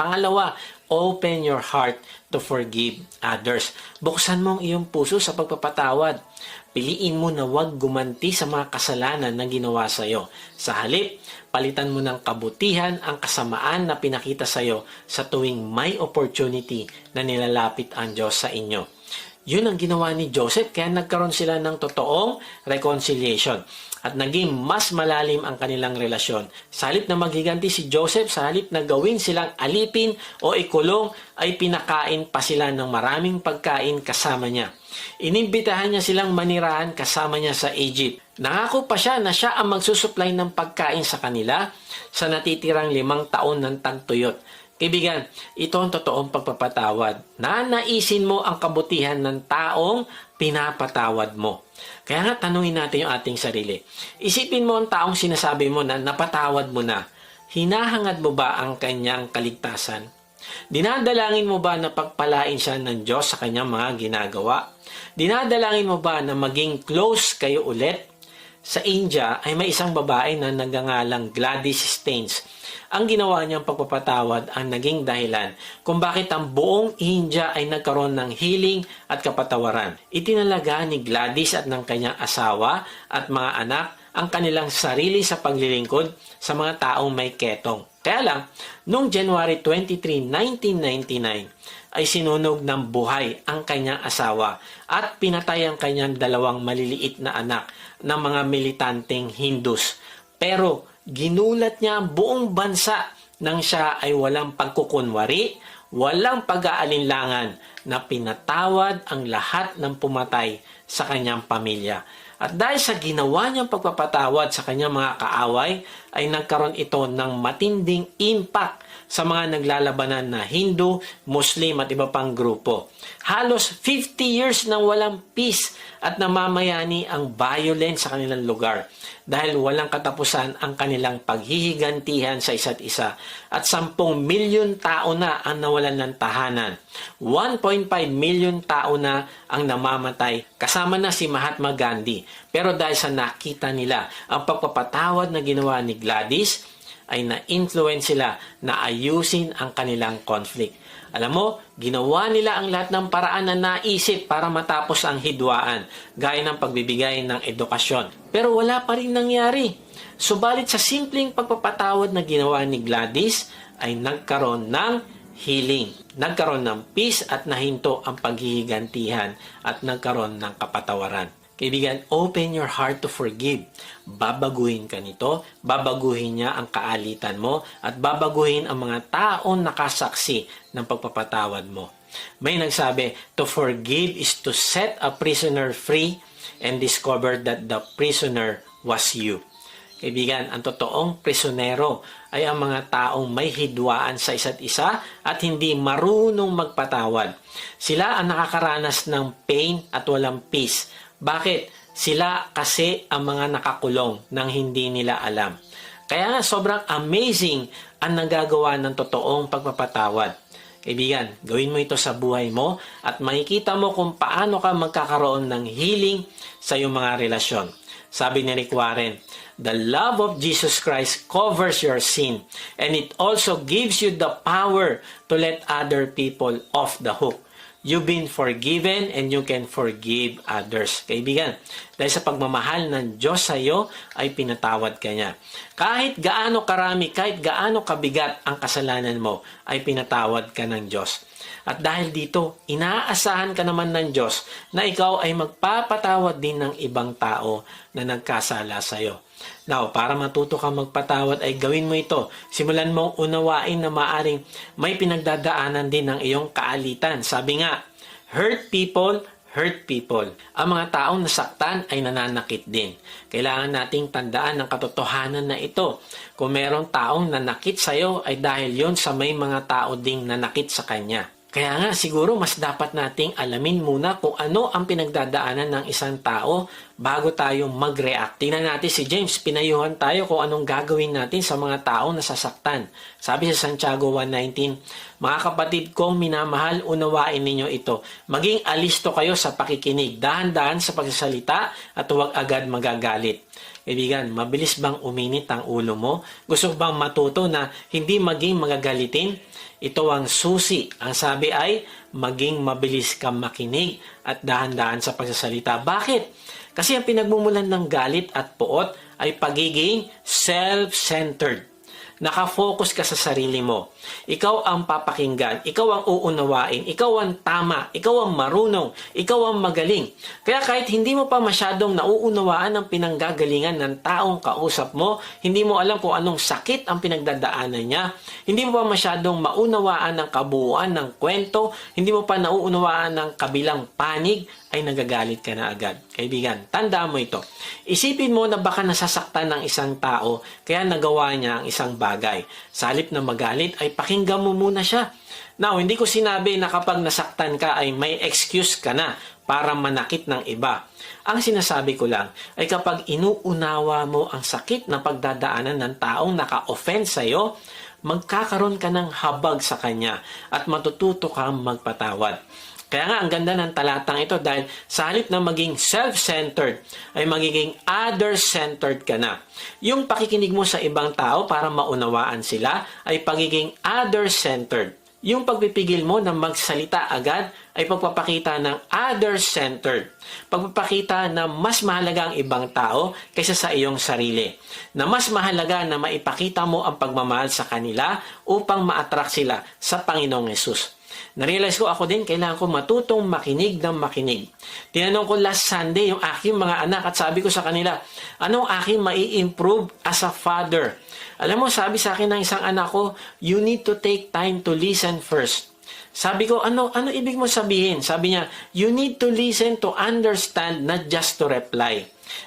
Pangalawa, open your heart to forgive others. Buksan mo ang iyong puso sa pagpapatawad. Piliin mo na huwag gumanti sa mga kasalanan na ginawa sa iyo. Sa halip, palitan mo ng kabutihan ang kasamaan na pinakita sa iyo sa tuwing may opportunity na nilalapit ang Diyos sa inyo. Yun ang ginawa ni Joseph kaya nagkaroon sila ng totoong reconciliation at naging mas malalim ang kanilang relasyon. Sa halip na maghiganti si Joseph, sa halip na gawin silang alipin o ikulong, ay pinakain pa sila ng maraming pagkain kasama niya. Inimbitahan niya silang manirahan kasama niya sa Egypt. Nangako pa siya na siya ang magsusupply ng pagkain sa kanila sa natitirang limang taon ng tagtuyot. Kaibigan, ito ang totoong pagpapatawad. Nanaisin mo ang kabutihan ng taong pinapatawad mo. Kaya nga tanungin natin yung ating sarili. Isipin mo ang taong sinasabi mo na napatawad mo na. Hinahangad mo ba ang kanyang kaligtasan? Dinadalangin mo ba na pagpalain siya ng Diyos sa kanyang mga ginagawa? Dinadalangin mo ba na maging close kayo ulit? Sa India ay may isang babae na nagangalang Gladys Staines. Ang ginawa niyang pagpapatawad ang naging dahilan kung bakit ang buong India ay nagkaroon ng healing at kapatawaran. Itinalaga ni Gladys at ng kanyang asawa at mga anak ang kanilang sarili sa paglilingkod sa mga taong may ketong. Kaya lang, noong January 23, 1999, ay sinunog ng buhay ang kanyang asawa at pinatay ang kanyang dalawang maliliit na anak ng mga militanteng Hindus. Pero ginulat niya ang buong bansa nang siya ay walang pagkukunwari, walang pag-aalinlangan na pinatawad ang lahat ng pumatay sa kanyang pamilya. At dahil sa ginawa niyang pagpapatawad sa kanyang mga kaaway, ay nagkaroon ito ng matinding impact sa mga naglalabanan na Hindu, Muslim at iba pang grupo. Halos 50 years nang walang peace at namamayani ang violence sa kanilang lugar dahil walang katapusan ang kanilang paghihigantihan sa isa't isa at 10 milyon tao na ang nawalan ng tahanan. 1.5 milyon tao na ang namamatay kasama na si Mahatma Gandhi. Pero dahil sa nakita nila ang pagpapatawad na ginawa ni Gladys, ay na-influence sila na ayusin ang kanilang conflict. Alam mo, ginawa nila ang lahat ng paraan na naisip para matapos ang hidwaan, gaya ng pagbibigay ng edukasyon. Pero wala pa rin nangyari. Subalit sa simpleng pagpapatawad na ginawa ni Gladys, ay nagkaroon ng healing. Nagkaroon ng peace at nahinto ang paghihigantihan at nagkaroon ng kapatawaran. Kaibigan, open your heart to forgive. Babaguhin ka nito, babaguhin niya ang kaalitan mo, at babaguhin ang mga taong nakasaksi ng pagpapatawad mo. May nagsabi, to forgive is to set a prisoner free and discover that the prisoner was you. Kaibigan, ang totoong prisonero ay ang mga taong may hidwaan sa isa't isa at hindi marunong magpatawad. Sila ang nakakaranas ng pain at walang peace. Bakit? Sila kasi ang mga nakakulong nang hindi nila alam. Kaya nga sobrang amazing ang nagagawa ng totoong pagpapatawad. Kaibigan, gawin mo ito sa buhay mo at makikita mo kung paano ka magkakaroon ng healing sa iyong mga relasyon. Sabi ni Rick Warren, The love of Jesus Christ covers your sin and it also gives you the power to let other people off the hook. You've been forgiven and you can forgive others. Kaibigan, dahil sa pagmamahal ng Diyos sa iyo, ay pinatawad ka niya. Kahit gaano karami, kahit gaano kabigat ang kasalanan mo, ay pinatawad ka ng Diyos. At dahil dito, inaasahan ka naman ng Diyos na ikaw ay magpapatawad din ng ibang tao na nagkasala sa iyo. Now, para matuto ka magpatawad ay gawin mo ito. Simulan mong unawain na maaring may pinagdadaanan din ng iyong kaalitan. Sabi nga, hurt people, hurt people. Ang mga taong nasaktan ay nananakit din. Kailangan nating tandaan ang katotohanan na ito. Kung merong taong nanakit sa iyo ay dahil yon sa may mga tao ding nanakit sa kanya. Kaya nga siguro mas dapat nating alamin muna kung ano ang pinagdadaanan ng isang tao bago tayo mag-react. Tingnan natin si James, pinayuhan tayo kung anong gagawin natin sa mga taong nasasaktan. Sabi sa Santiago 1.19, Mga kapatid kong minamahal, unawain ninyo ito. Maging alisto kayo sa pakikinig, dahan-dahan sa pagsasalita at huwag agad magagalit. Kaibigan, mabilis bang uminit ang ulo mo? Gusto bang matuto na hindi maging magagalitin? Ito ang susi. Ang sabi ay, maging mabilis kang makinig at dahan-dahan sa pagsasalita. Bakit? Kasi ang pinagmumulan ng galit at poot ay pagiging self-centered. Nakafocus ka sa sarili mo. Ikaw ang papakinggan, ikaw ang uunawain, ikaw ang tama, ikaw ang marunong, ikaw ang magaling. Kaya kahit hindi mo pa masyadong nauunawaan ang pinanggagalingan ng taong kausap mo, hindi mo alam kung anong sakit ang pinagdadaanan niya, hindi mo pa masyadong maunawaan ang kabuuan ng kwento, hindi mo pa nauunawaan ang kabilang panig, ay nagagalit ka na agad. Kaibigan, tandaan mo ito. Isipin mo na baka nasasaktan ng isang tao kaya nagawa niya ang isang bagay. Sa halip na magalit ay pakinggan mo muna siya. Now, hindi ko sinabi na kapag nasaktan ka ay may excuse ka na para manakit ng iba. Ang sinasabi ko lang ay kapag inuunawa mo ang sakit na pagdadaanan ng taong naka-offend sa'yo, magkakaroon ka ng habag sa kanya at matututo kang magpatawad. Kaya nga, ang ganda ng talatang ito dahil sa halip na maging self-centered, ay magiging other-centered ka na. Yung pakikinig mo sa ibang tao para maunawaan sila ay pagiging other-centered. Yung pagpipigil mo na magsalita agad ay pagpapakita ng other-centered. Pagpapakita na mas mahalaga ang ibang tao kaysa sa iyong sarili. Na mas mahalaga na maipakita mo ang pagmamahal sa kanila upang ma-attract sila sa Panginoong Yesus. Narealize ko ako din, kailangan ko matutong makinig ng makinig. Tinanong ko last Sunday yung aking mga anak at sabi ko sa kanila, anong aking mai-improve as a father? Alam mo, sabi sa akin ng isang anak ko, you need to take time to listen first. Sabi ko, ano, ano ibig mo sabihin? Sabi niya, you need to listen to understand, not just to reply.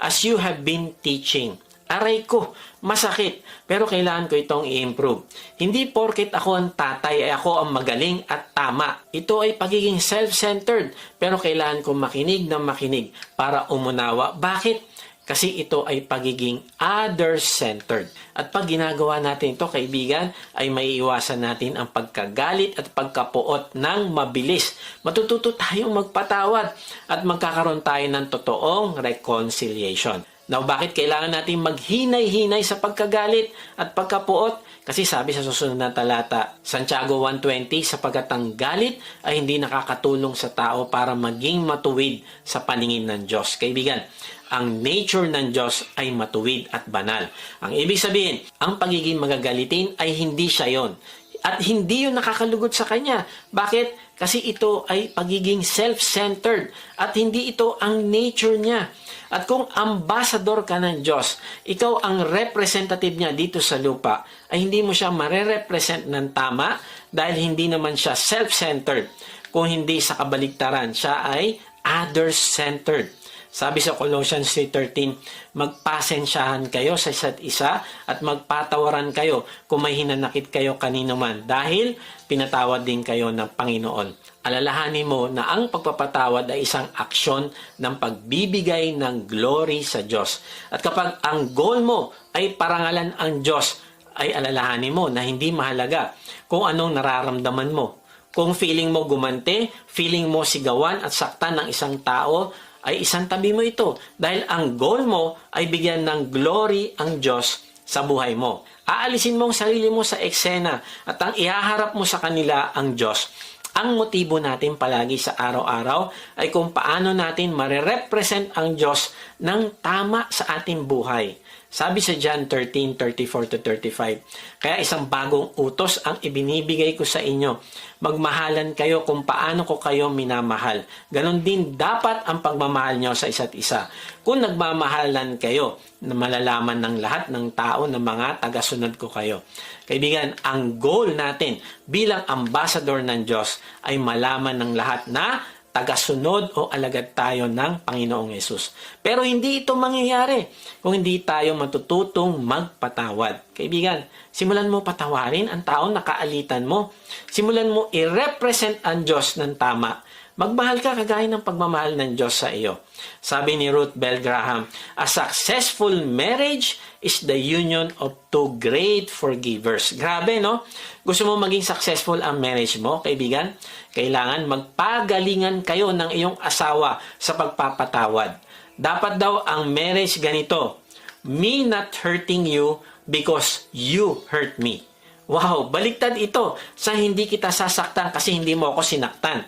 As you have been teaching. Aray ko, masakit, pero kailangan ko itong i-improve. Hindi porket ako ang tatay ay ako ang magaling at tama. Ito ay pagiging self-centered, pero kailangan ko makinig ng makinig para umunawa. Bakit? Kasi ito ay pagiging other-centered. At pag ginagawa natin ito, kaibigan, ay maiiwasan natin ang pagkagalit at pagkapuot ng mabilis. Matututo tayong magpatawad at magkakaroon tayo ng totoong reconciliation. Now, bakit kailangan natin maghinay-hinay sa pagkagalit at pagkapuot? Kasi sabi sa susunod na talata, Santiago 1.20, sapagkat ang galit ay hindi nakakatulong sa tao para maging matuwid sa paningin ng Diyos. Kaibigan, ang nature ng Diyos ay matuwid at banal. Ang ibig sabihin, ang pagiging magagalitin ay hindi siya yon. At hindi yun nakakalugod sa Kanya. Bakit? Kasi ito ay pagiging self-centered at hindi ito ang nature niya. At kung ambassador ka ng Diyos, ikaw ang representative niya dito sa lupa, ay hindi mo siya marerepresent ng tama dahil hindi naman siya self-centered. Kung hindi sa kabaligtaran, siya ay other-centered. Sabi sa Colossians 3.13, magpasensyahan kayo sa isa't isa at magpatawaran kayo kung may hinanakit kayo kanino man dahil pinatawad din kayo ng Panginoon. Alalahanin mo na ang pagpapatawad ay isang aksyon ng pagbibigay ng glory sa Diyos. At kapag ang goal mo ay parangalan ang Diyos, ay alalahanin mo na hindi mahalaga kung anong nararamdaman mo. Kung feeling mo gumante, feeling mo sigawan at saktan ng isang tao, ay isang tabi mo ito dahil ang goal mo ay bigyan ng glory ang Diyos sa buhay mo. Aalisin mo ang sarili mo sa eksena at ang ihaharap mo sa kanila ang Diyos. Ang motibo natin palagi sa araw-araw ay kung paano natin marerepresent ang Diyos ng tama sa ating buhay. Sabi sa John 13:34 to 35, Kaya isang bagong utos ang ibinibigay ko sa inyo. Magmahalan kayo kung paano ko kayo minamahal. Ganon din dapat ang pagmamahal nyo sa isa't isa. Kung nagmamahalan kayo, na malalaman ng lahat ng tao na mga tagasunod ko kayo. Kaibigan, ang goal natin bilang ambassador ng Diyos ay malaman ng lahat na tagasunod o alagad tayo ng Panginoong Yesus. Pero hindi ito mangyayari kung hindi tayo matututong magpatawad. Kaibigan, simulan mo patawarin ang taong nakaalitan mo. Simulan mo i-represent ang Diyos ng tama. Magmahal ka kagaya ng pagmamahal ng Diyos sa iyo. Sabi ni Ruth Bell Graham, A successful marriage is the union of two great forgivers. Grabe, no? Gusto mo maging successful ang marriage mo, kaibigan? Kailangan magpagalingan kayo ng iyong asawa sa pagpapatawad. Dapat daw ang marriage ganito, me not hurting you because you hurt me. Wow, baliktad ito sa hindi kita sasaktan kasi hindi mo ako sinaktan.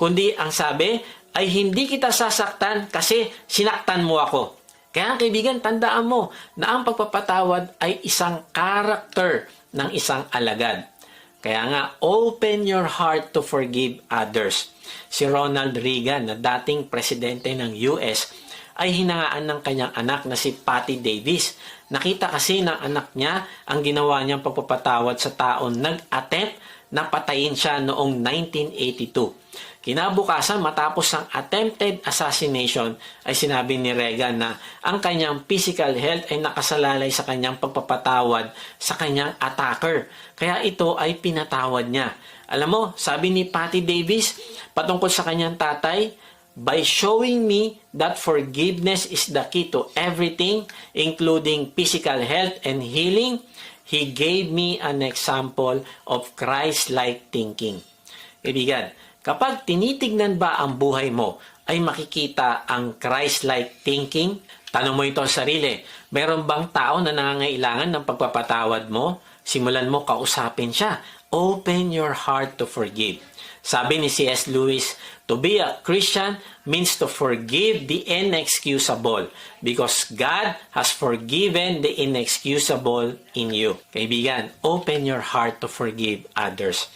Kundi ang sabi ay hindi kita sasaktan kasi sinaktan mo ako. Kaya kaibigan, tandaan mo na ang pagpapatawad ay isang character ng isang alagad. Kaya nga, open your heart to forgive others. Si Ronald Reagan, na dating presidente ng US, ay hinangaan ng kanyang anak na si Patty Davis. Nakita kasi ng anak niya ang ginawa niyang pagpapatawad sa taon nag-attempt na patayin siya noong 1982. Kinabukasan matapos ang attempted assassination ay sinabi ni Reagan na ang kanyang physical health ay nakasalalay sa kanyang pagpapatawad sa kanyang attacker. Kaya ito ay pinatawad niya. Alam mo, sabi ni Patty Davis patungkol sa kanyang tatay, by showing me that forgiveness is the key to everything, including physical health and healing, He gave me an example of Christ-like thinking. Kaibigan, kapag tinitignan ba ang buhay mo, ay makikita ang Christ-like thinking? Tanong mo ito sa sarili, meron bang tao na nangangailangan ng pagpapatawad mo? Simulan mo kausapin siya. Open your heart to forgive. Sabi ni C.S. Lewis, to be a Christian means to forgive the inexcusable because God has forgiven the inexcusable in you. Kaibigan, open your heart to forgive others.